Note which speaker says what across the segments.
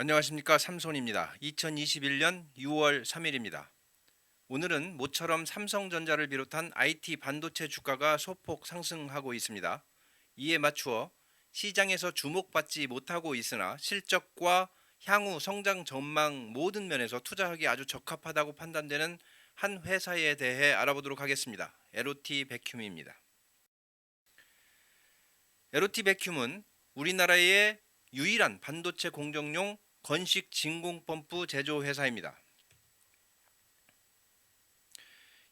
Speaker 1: 안녕하십니까 삼손입니다. 2021년 6월 3일입니다. 오늘은 모처럼 삼성전자를 비롯한 IT 반도체 주가가 소폭 상승하고 있습니다. 이에 맞추어 시장에서 주목받지 못하고 있으나 실적과 향후 성장 전망 모든 면에서 투자하기 아주 적합하다고 판단되는 한 회사에 대해 알아보도록 하겠습니다. LOT 백큐임입니다. LOT 백큐은 우리나라의 유일한 반도체 공정용 건식 진공 펌프 제조 회사입니다.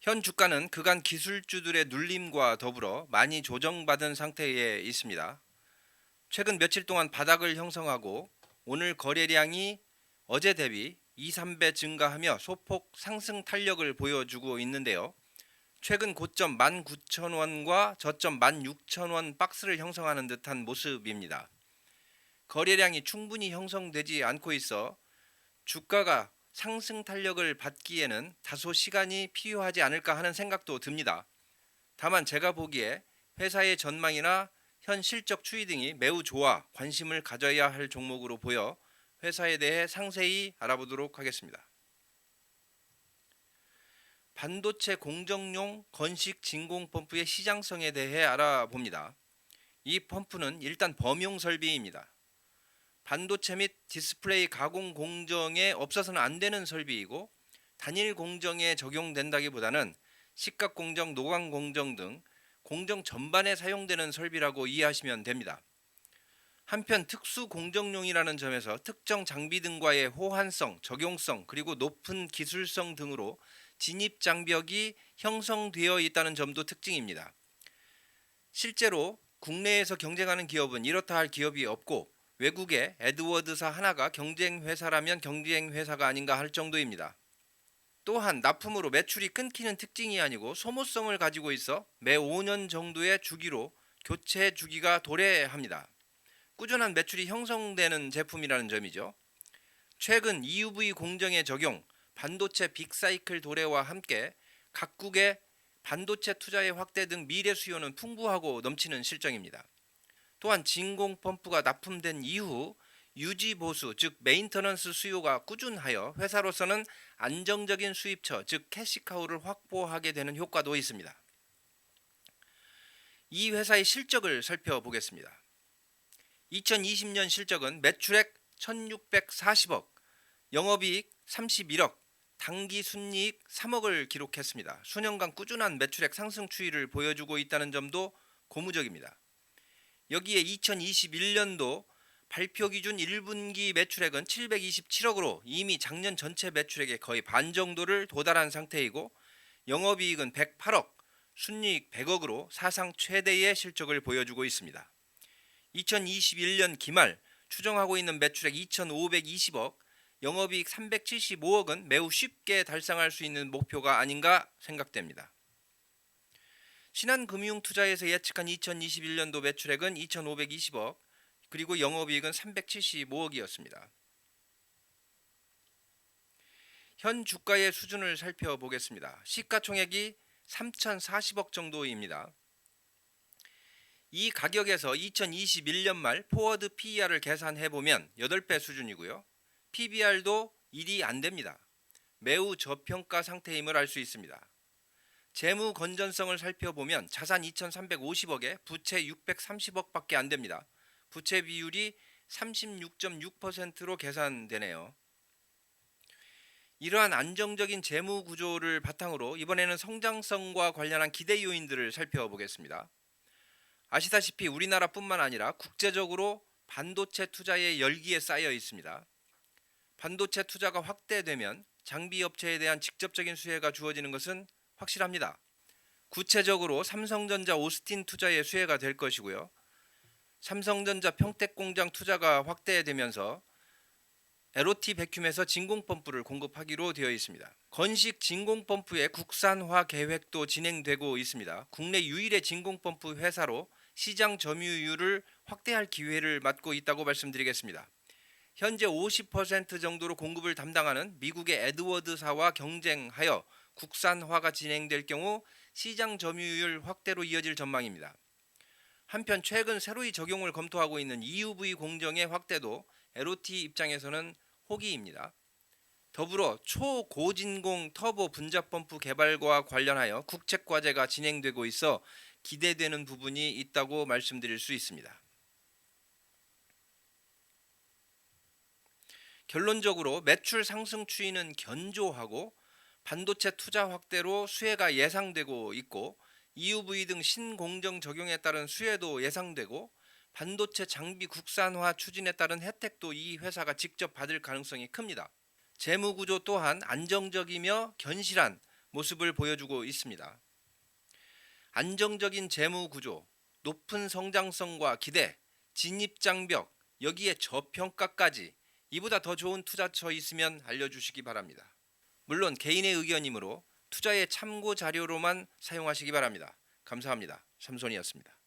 Speaker 1: 현 주가는 그간 기술주들의 눌림과 더불어 많이 조정받은 상태에 있습니다. 최근 며칠 동안 바닥을 형성하고 오늘 거래량이 어제 대비 2, 3배 증가하며 소폭 상승 탄력을 보여주고 있는데요. 최근 고점 19,000원과 저점 16,000원 박스를 형성하는 듯한 모습입니다. 거래량이 충분히 형성되지 않고 있어 주가가 상승 탄력을 받기에는 다소 시간이 필요하지 않을까 하는 생각도 듭니다. 다만 제가 보기에 회사의 전망이나 현 실적 추이 등이 매우 좋아 관심을 가져야 할 종목으로 보여 회사에 대해 상세히 알아보도록 하겠습니다. 반도체 공정용 건식 진공 펌프의 시장성에 대해 알아봅니다. 이 펌프는 일단 범용 설비입니다. 반도체 및 디스플레이 가공 공정에 없어서는 안 되는 설비이고 단일 공정에 적용된다기보다는 식각 공정, 노광 공정 등 공정 전반에 사용되는 설비라고 이해하시면 됩니다. 한편 특수 공정용이라는 점에서 특정 장비 등과의 호환성, 적용성 그리고 높은 기술성 등으로 진입 장벽이 형성되어 있다는 점도 특징입니다. 실제로 국내에서 경쟁하는 기업은 이렇다 할 기업이 없고 외국의 에드워드사 하나가 경쟁 회사라면 경쟁 회사가 아닌가 할 정도입니다. 또한 납품으로 매출이 끊기는 특징이 아니고 소모성을 가지고 있어 매 5년 정도의 주기로 교체 주기가 도래합니다. 꾸준한 매출이 형성되는 제품이라는 점이죠. 최근 EUV 공정의 적용, 반도체 빅사이클 도래와 함께 각국의 반도체 투자의 확대 등 미래 수요는 풍부하고 넘치는 실정입니다. 또한 진공 펌프가 납품된 이후 유지 보수 즉 메인터넌스 수요가 꾸준하여 회사로서는 안정적인 수입처 즉 캐시카우를 확보하게 되는 효과도 있습니다. 이 회사의 실적을 살펴보겠습니다. 2020년 실적은 매출액 1640억, 영업이익 31억, 당기 순이익 3억을 기록했습니다. 수년간 꾸준한 매출액 상승 추이를 보여주고 있다는 점도 고무적입니다. 여기에 2021년도 발표 기준 1분기 매출액은 727억으로 이미 작년 전체 매출액의 거의 반 정도를 도달한 상태이고 영업이익은 108억, 순이익 100억으로 사상 최대의 실적을 보여주고 있습니다. 2021년 기말 추정하고 있는 매출액 2,520억, 영업이익 375억은 매우 쉽게 달성할 수 있는 목표가 아닌가 생각됩니다. 신한금융투자에서 예측한 2021년도 매출액은 2,520억, 그리고 영업이익은 375억이었습니다. 현 주가의 수준을 살펴보겠습니다. 시가총액이 3,040억 정도입니다. 이 가격에서 2021년 말 포워드 PER을 계산해 보면 8배 수준이고요. PBR도 1이 안 됩니다. 매우 저평가 상태임을 알 수 있습니다. 재무 건전성을 살펴보면 자산 2,350억에 부채 630억밖에 안 됩니다. 부채 비율이 36.6%로 계산되네요. 이러한 안정적인 재무 구조를 바탕으로 이번에는 성장성과 관련한 기대 요인들을 살펴보겠습니다. 아시다시피 우리나라뿐만 아니라 국제적으로 반도체 투자의 열기에 쌓여 있습니다. 반도체 투자가 확대되면 장비 업체에 대한 직접적인 수혜가 주어지는 것은 확실합니다. 구체적으로 삼성전자 오스틴 투자의 수혜가 될 것이고요. 삼성전자 평택 공장 투자가 확대되면서 LOT 백큐에서 진공 펌프를 공급하기로 되어 있습니다. 건식 진공 펌프의 국산화 계획도 진행되고 있습니다. 국내 유일의 진공 펌프 회사로 시장 점유율을 확대할 기회를 맞고 있다고 말씀드리겠습니다. 현재 50% 정도로 공급을 담당하는 미국의 에드워드사와 경쟁하여 국산화가 진행될 경우 시장 점유율 확대로 이어질 전망입니다. 한편 최근 새로이 적용을 검토하고 있는 EUV 공정의 확대도 LOT 입장에서는 호기입니다. 더불어 초고진공 터보 분자 펌프 개발과 관련하여 국책 과제가 진행되고 있어 기대되는 부분이 있다고 말씀드릴 수 있습니다. 결론적으로 매출 상승 추이는 견조하고 반도체 투자 확대로 수혜가 예상되고 있고 EUV 등 신공정 적용에 따른 수혜도 예상되고 반도체 장비 국산화 추진에 따른 혜택도 이 회사가 직접 받을 가능성이 큽니다. 재무 구조 또한 안정적이며 견실한 모습을 보여주고 있습니다. 안정적인 재무 구조, 높은 성장성과 기대, 진입 장벽, 여기에 저평가까지 이보다 더 좋은 투자처 있으면 알려주시기 바랍니다. 물론 개인의 의견이므로 투자의 참고 자료로만 사용하시기 바랍니다. 감사합니다. 삼손이었습니다.